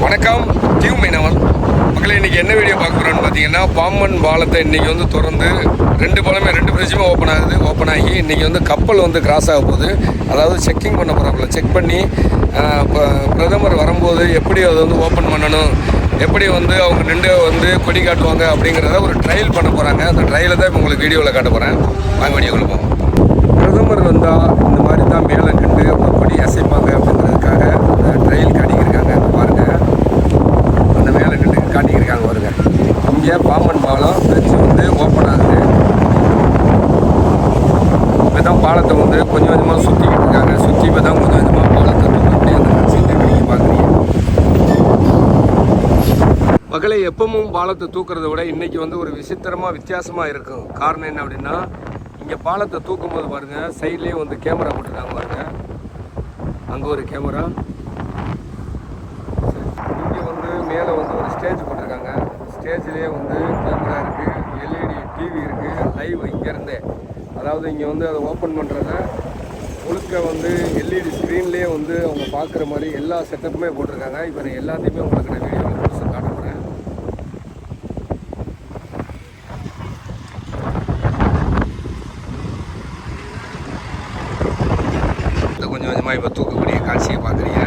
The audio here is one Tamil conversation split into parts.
வணக்கம். டியூ மீனவன். மக்களே இன்னைக்கு என்ன வீடியோ பார்க்க போகிறோன்னு பார்த்தீங்கன்னா பாம்பன் பாலத்தை இன்றைக்கி வந்து திறந்து ரெண்டு பாலமே ரெண்டு பிரிட்ஜுமே ஓப்பன் ஆகுது ஓப்பன் ஆகி இன்றைக்கி வந்து கப்பல் வந்து கிராஸ் ஆக போகுது. அதாவது செக்கிங் பண்ண போகிறாப்புல செக் பண்ணி ப- பிரதமர் வரும்போது எப்படி அதை வந்து ஓப்பன் பண்ணணும் எப்படி வந்து அவங்க நின்று வந்து கொடி காட்டுவாங்க அப்படிங்கிறத ஒரு ட்ரையல் பண்ண போகிறாங்க அந்த ட்ரையலை தான் இப்போ உங்களுக்கு வீடியோவில் காட்ட போகிறேன் வாங்க வீடியோ போவோம். பிரதமர் வந்தால் இந்த மாதிரி தான் மேலே நின்று அவங்க கொடி அசைப்பாங்க அப்படிங்கிறதுக்காக அந்த ட்ரையல் காட்டிக்கிருக்காங்க அந்த பாருங்க அந்த மேலே நின்று காட்டிக்கிருக்காங்க பாருங்க இங்கே பாம்பன் பாலம் பிரிட்ஜ் வந்து ஓப்பன் ஆகுது இப்போ தான் பாலத்தை வந்து கொஞ்சம் கொஞ்சமாக சுற்றிக்கிட்டு இருக்காங்க. சுற்றி இப்போ தான் கொஞ்சம் கொஞ்சமாக பாலத்தை தூக்கிட்டு அந்த காட்சியை நீங்கள் பார்க்குறீங்க மக்களை எப்பவும் பாலத்தை தூக்குறத விட இன்றைக்கி வந்து ஒரு விசித்திரமாக வித்தியாசமாக இருக்கும். காரணம் என்ன அப்படின்னா இங்கே பாலத்தை தூக்கும் போது பாருங்கள் சைட்லேயே வந்து கேமரா போட்டுருக்காங்க பாருங்கள் அங்கே ஒரு கேமரா இங்கே வந்து மேலே வந்து ஒரு ஸ்டேஜ் போட்டிருக்காங்க ஸ்டேஜ்லேயே வந்து கேமரா இருக்குது எல்இடி டிவி இருக்குது லைவ் இங்கேருந்தே அதாவது இங்கே வந்து அதை ஓப்பன் பண்ணுறத முழுக்க வந்து எல்இடி ஸ்க்ரீன்லேயே வந்து அவங்க பார்க்குற மாதிரி எல்லா செட்டப்புமே போட்டிருக்காங்க. இப்போ நான் எல்லாத்தையுமே உங்களுக்கு நான் வீடியோவில் புதுசாக காட்ட போகிறேன் கொஞ்சம் கொஞ்சமாக இப்போ தூ காட்சியை பார்க்குறீங்க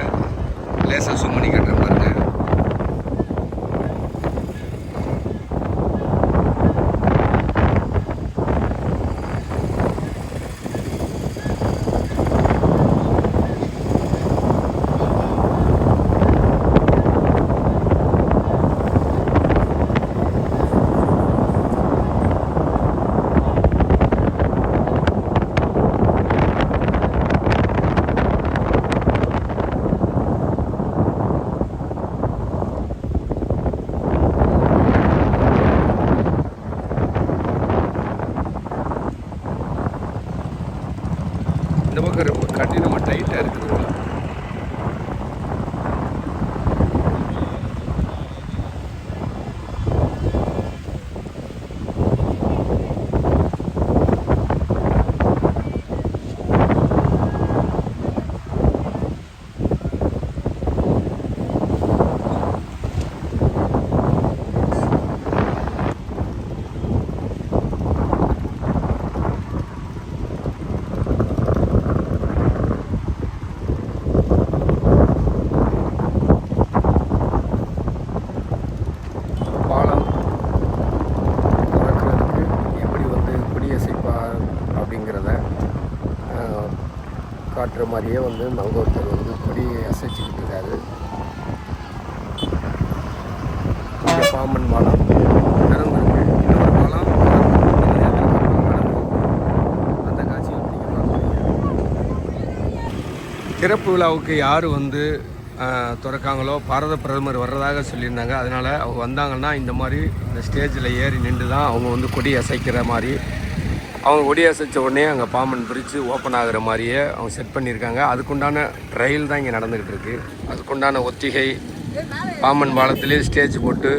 லேசாக zoom பண்ணி காட்டுறேன் பாருங்க இந்த பக்கம் ரொம்ப கடினமாக டைட்டாக இருக்குது பாலம் திறக்கிறதுக்கு எப்படி வந்து குடியசைப்பார் அப்படிங்கிறத ஆஹ், மாட்டுற மாதிரியே வந்து அவங்க ஒருத்தர் வந்து கொடி அசைச்சிக்கிட்டு இருக்காரு. இங்கே பாம்பன் பாலம் இன்னொரு பாலம் அந்த காட்சியை திறப்பு விழாவுக்கு யார் வந்து திறக்காங்களோ பாரத பிரதமர் வர்றதாக சொல்லியிருந்தாங்க. அதனால் அவங்க வந்தாங்கன்னா இந்த மாதிரி இந்த ஸ்டேஜில் ஏறி நின்று தான் அவங்க வந்து கொடி அசைக்கிற மாதிரி அவங்க கொடி அசைச்ச உடனே அங்கே பாம்பன் பிரிட்ஜு ஓப்பன் ஆகிற மாதிரியே அவங்க செட் பண்ணியிருக்காங்க. அதுக்குண்டான ட்ரையல் தான் இங்கே நடந்துக்கிட்டு இருக்கு. அதுக்குண்டான ஒத்திகை பாம்பன் பாலத்திலே ஸ்டேஜ் போட்டு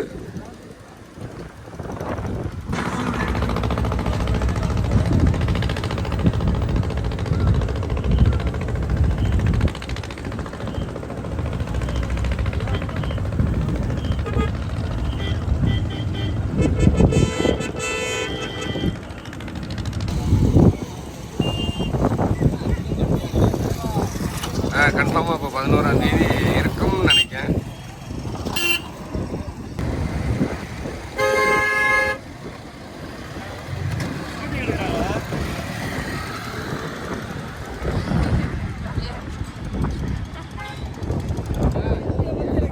கன்ஃபார்மாக இப்போ பதினோராம் தேதி இருக்கும்னு நினைக்கிறேன்.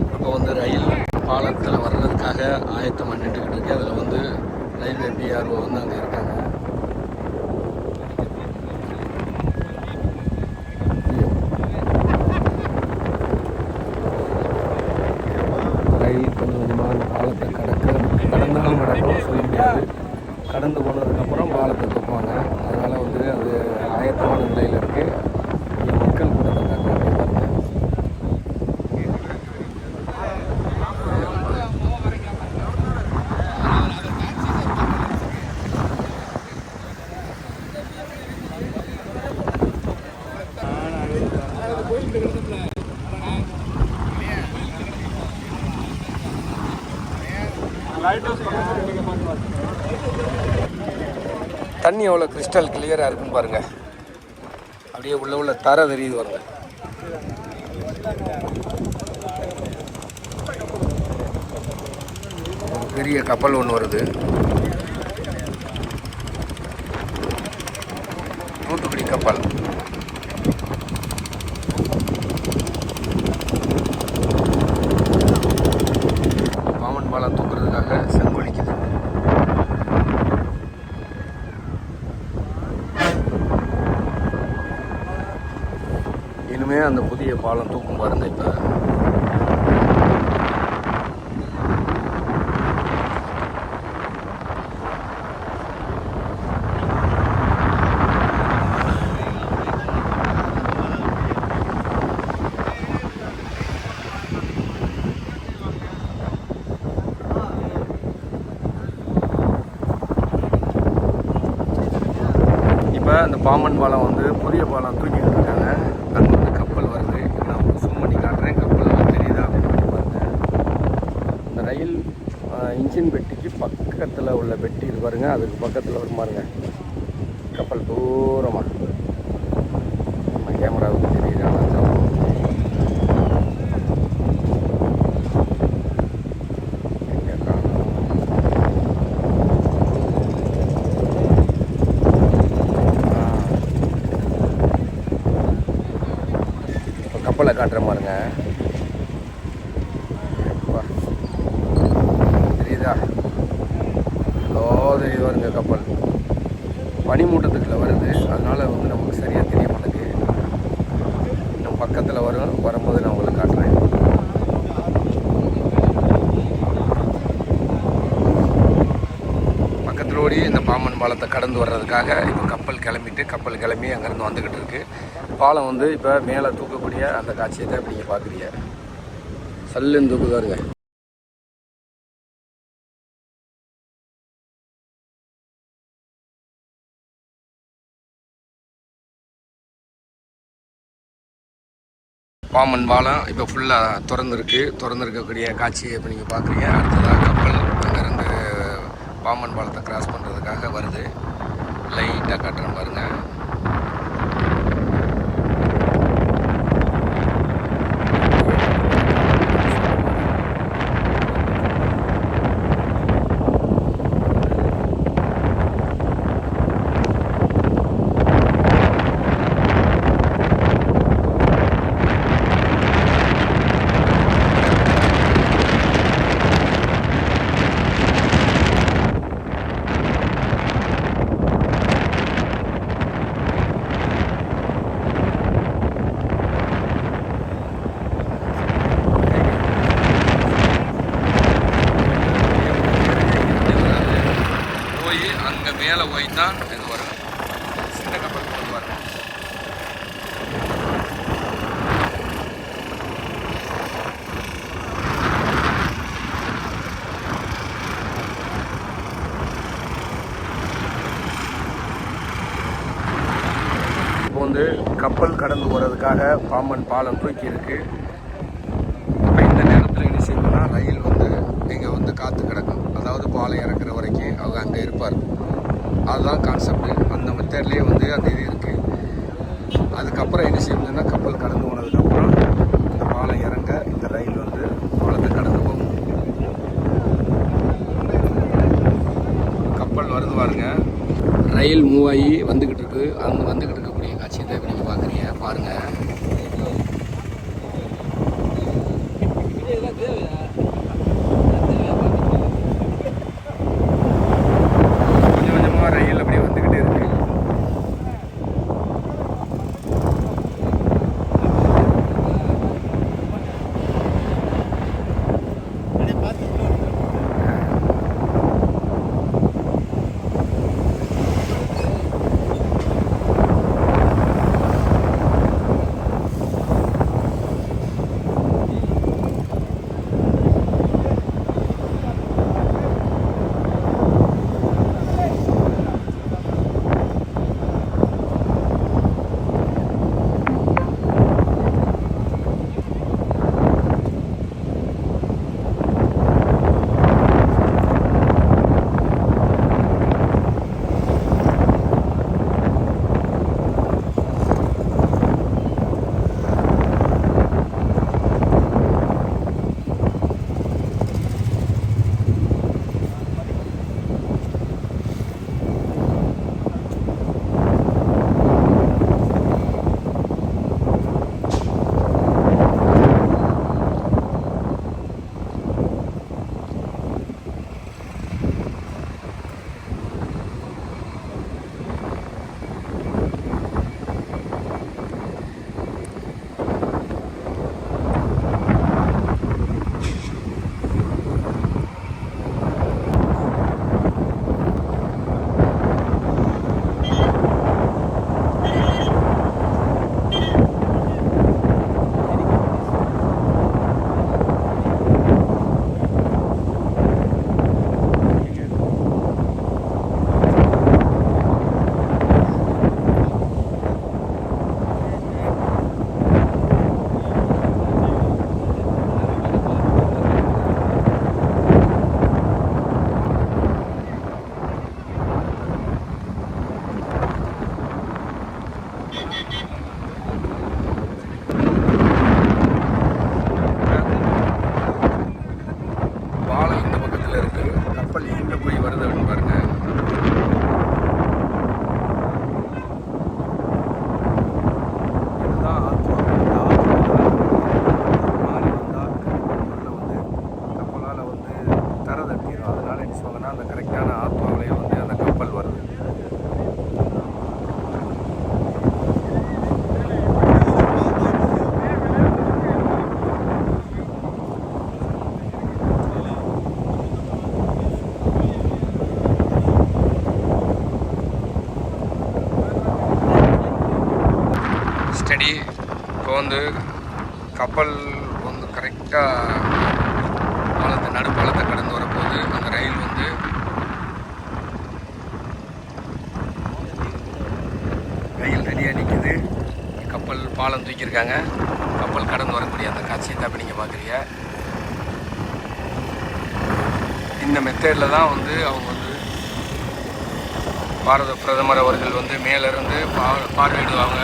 இப்போ வந்து ரயில் பாலத்தில் வர்றதுக்காக ஆயத்தம் பண்ணிட்டு இருக்கு. அதில் வந்து ரயில்வே பிஆர்ஓ வந்து அங்கே இருக்காங்க ரயில் கொஞ்சம் கொஞ்சமாக அந்த பாலத்தை கடக்க கடந்தாலும் கடக்கும் சொல்ல முடியாது கடந்து போனதுக்கப்புறம் பாலத்தை தூக்குவாங்க அதனால் வந்து அது ஆயத்தமான நிலையில் இருக்குது இங்கே மக்கள் கூட்டத்தை காட்டுறாங்க பாருங்க. தண்ணி எவ்வளோ கிறிஸ்டல் கிளியராக இருக்குன்னு பாருங்கள் அப்படியே உள்ள உள்ள தர தெரியுது வருங்க பெரிய கப்பல் ஒன்று வருது. தூத்துக்குடி கப்பல். பெரிய பாலம் தூக்கும் பாருங்க இப்போ இப்போ அந்த பாம்பன் பாலம் வந்து புதிய பாலம் தூக்கிட்டு இருக்காங்க அங்கே வந்து கப்பல் வருது நான் உங்களுக்கு zoom பண்ணி காட்டுறேன் கப்பல் வந்து தெரியுதா அப்படின்னு பாருங்க இந்த ரயில் இன்ஜின் பெட்டிக்கு பக்கத்தில் உள்ள பெட்டி இது பாருங்க அதுக்கு பக்கத்தில் வரும் பாருங்க கப்பல் தூரமாக நம்ம கேமராவுக்கு தெரியுதா எங்கே காணோம் இப்போ கப்பலை காட்டுற பாருங்க. தெரியுதா? எவ்வளோ தெரியுது வருங்க கப்பல். பனிமூட்டத்துக்குள்ள வருது. அதனால வந்து நமக்கு சரியாக தெரிய மாட்டேங்குது. இன்னும் பக்கத்தில் வரும். வரும்போது நான் உங்களுக்கு காட்டுறேன். பக்கத்தில் ஓடி இந்த பாம்பன் பாலத்தை கடந்து வர்றதுக்காக இப்போ கப்பல் கிளம்பிட்டு கப்பல் கிளம்பி அங்கேருந்து வந்துக்கிட்டு இருக்குது பாலம் வந்து இப்போ மேலே தூக்கக்கூடிய அந்த காட்சியை தான் இப்போ நீங்கள் பார்க்குறீங்க சல்லுன்னு தூக்குதாருங்க பாம்பன் பாலம் இப்போ ஃபுல்லாக திறந்துருக்கு. திறந்துருக்கக்கூடிய காட்சியை இப்போ நீங்கள் பார்க்குறீங்க அடுத்ததாக கப்பல் அங்கேருந்து பாம்பன் பாலத்தை கிராஸ் பண்ணுறதுக்காக வருது. லைட்டாக காட்டுறேன் பாருங்கள் போய் அங்கே மேலே போய் தான் இது வரும் சின்ன கப்பல் கொண்டு வரும் இப்போ வந்து கப்பல் கடந்து போகிறதுக்காக பாம்பன் பாலம் தூக்கி இப்போ இந்த நேரத்தில் என்ன செய்யணும்னா ரயில் வந்து இங்கே வந்து காற்று கிடக்கும். அதாவது பாலம் இறக்குற வரைக்கும் அவங்க அங்கே இருப்பார். அதுதான் கான்செப்ட் அந்த மெத்தட்லேயே வந்து அந்த இது இருக்குது அதுக்கப்புறம் என்ன செய்யணும்னா கப்பல் கடந்து போனதுக்கப்புறம் இந்த பாலம் இறங்க இந்த ரயில் வந்து பாலத்தை கடந்து போகும் கப்பல் வருது பாருங்க ரயில் மூவ் ஆகி வந்துக்கிட்டு இருக்கு. அங்கே வந்துக்கிட்டு இருக்கக்கூடிய காட்சியை தான் இப்போ நீங்கள் பார்க்குறீங்க பாருங்கள் அந்த கரெக்டான ஆத்மாவிலையும் பாலம் தூக்கியிருக்காங்க. கப்பல் கடந்து வரக்கூடிய அந்த காட்சியை தான் நீங்கள் பார்க்குறீங்க. இந்த மெத்தேடில் தான் வந்து அவங்க வந்து பாரத பிரதமர் அவர்கள் வந்து மேலேருந்து பா பார்வையிடுவாங்க.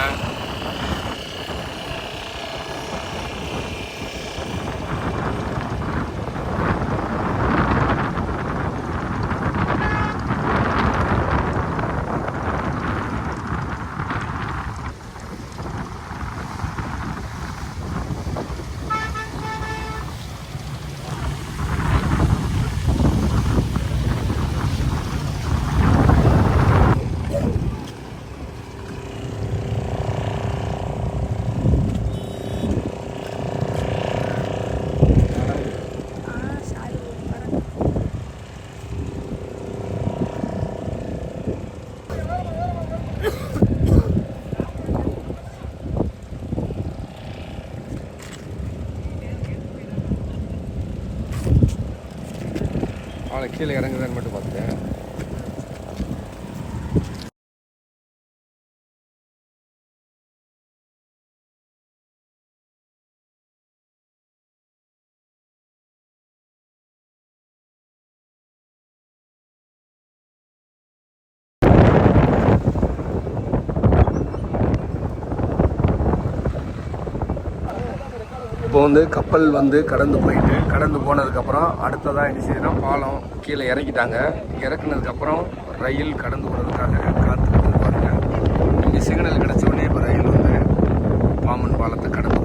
அவனை கீழே இறங்குதான்னு மட்டும் பார்த்தேன் இப்போ வந்து கப்பல் வந்து கடந்து போயிட்டு கடந்து போனதுக்கப்புறம் அடுத்ததாக என்ன செய்யுதுன்னா பாலம் கீழே இறக்கிட்டாங்க. இறக்குனதுக்கப்புறம் ரயில் கடந்து போகிறதுக்காக காத்துக்கிட்டு பாருங்க இங்கே சிக்னல் கிடச்ச உடனே இப்போ ரயில் வந்து பாம்பன் பாலத்தை கடந்து